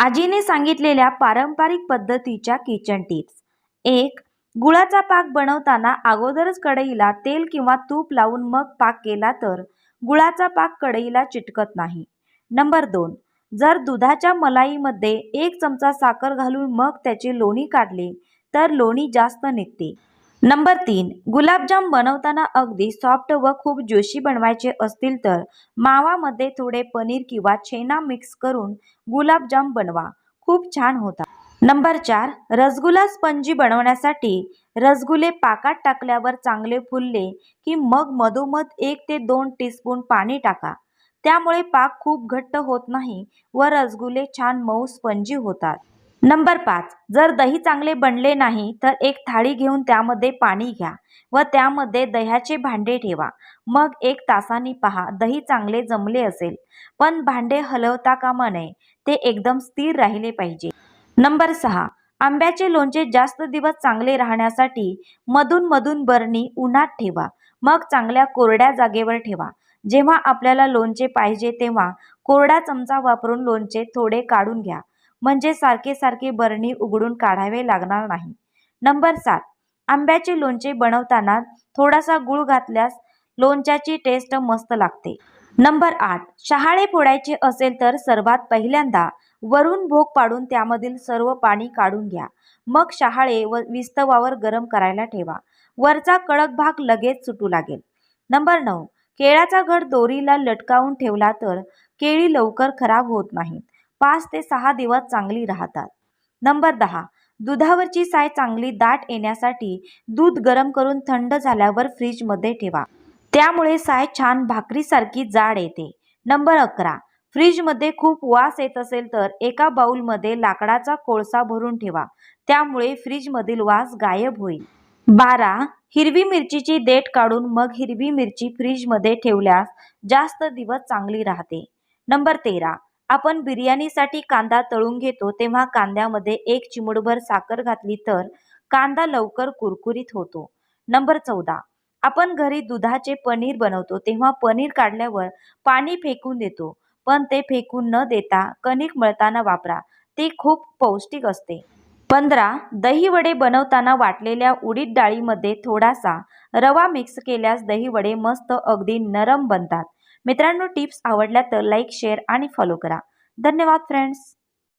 आजीने सांगितलेल्या पारंपरिक पद्धतीच्या किचन टिप्स एक गुळाचा पाक बनवताना अगोदरच कढईला तेल किंवा तूप लावून मग पाक केला तर गुळाचा पाक कढईला चिटकत नाही. नंबर दोन जर दुधाच्या मलाईमध्ये एक चमचा साखर घालून मग त्याची लोणी काढली तर लोणी जास्त निघते. नंबर तीन गुलाबजाम बनवताना अगदी सॉफ्ट व खूप ज्युशी बनवायचे असतील तर मावामध्ये थोडे पनीर किंवा छेना मिक्स करून गुलाबजाम बनवा. खूप छान होता. नंबर चार रसगुला स्पंजी बनवण्यासाठी रसगुले पाकात टाकल्यावर चांगले फुलले की मग मधोमध एक ते दोन टीस्पून पाणी टाका. त्यामुळे पाक खूप घट्ट होत नाही व रसगुले छान मऊ स्पंजी होतात. नंबर पाच. जर दही चांगले बनले नाही तर एक थाळी घेऊन त्यामध्ये पाणी घ्या व त्यामध्ये दह्याचे भांडे ठेवा. मग एक तासाने पहा दही चांगले जमले असेल. पण भांडे हलवता कामा नये ते एकदम स्थिर राहिले पाहिजे. नंबर सहा. आंब्याचे लोणचे जास्त दिवस चांगले राहण्यासाठी मधून मधून बरणी उन्हात ठेवा. मग चांगल्या कोरड्या जागेवर ठेवा. जेव्हा आपल्याला लोणचे पाहिजे तेव्हा कोरडा चमचा वापरून लोणचे थोडे काढून घ्या. म्हणजे सारखे सारखे बरणी उघडून काढावे लागणार नाही. नंबर सात. आंब्याचे लोणचे बनवताना थोडासा गुळ घातल्यास लोणच्याची टेस्ट मस्त लागते. नंबर आठ. शहाळे फोडायचे असेल तर सर्वात पहिल्यांदा वरून भोग पाडून त्यामधील सर्व पाणी काढून घ्या. मग शहाळे व विस्तवावर गरम करायला ठेवा. वरचा कडक भाग लगेच सुटू लागेल. नंबर नऊ. केळाचा घड दोरीला लटकावून ठेवला तर केळी लवकर खराब होत नाहीत. पाच ते सहा दिवस चांगली राहतात. नंबर दहा. दुधावरची साय चांगली दाट येण्यासाठी दूध गरम करून थंड झाल्यावर फ्रीजमध्ये ठेवा. त्यामुळे साय छान भाकरीसारखी जाड येते. नंबर अकरा. फ्रीजमध्ये खूप वास येत असेल तर एका बाऊलमध्ये लाकडाचा कोळसा भरून ठेवा. त्यामुळे फ्रीजमधील वास गायब होईल. बारा. हिरवी मिरचीची देठ काढून मग हिरवी मिरची फ्रीजमध्ये ठेवल्यास जास्त दिवस चांगली राहते. नंबर तेरा. आपण बिर्याणीसाठी कांदा तळून घेतो तेव्हा कांद्यामध्ये एक चिमुडभर साखर घातली तर कांदा लवकर कुरकुरीत होतो. नंबर चौदा. आपण घरी दुधाचे पनीर बनवतो तेव्हा पनीर काढल्यावर पाणी फेकून देतो पण ते फेकून न देता कणिक मळताना वापरा ते खूप पौष्टिक असते. पंधरा. दहीवडे बनवताना वाटलेल्या उडीद डाळीमध्ये थोडासा रवा मिक्स केल्यास दहीवडे मस्त अगदी नरम बनतात. मित्रांनो टिप्स आवडल्या तर लाईक शेअर आणि फॉलो करा. धन्यवाद फ्रेंड्स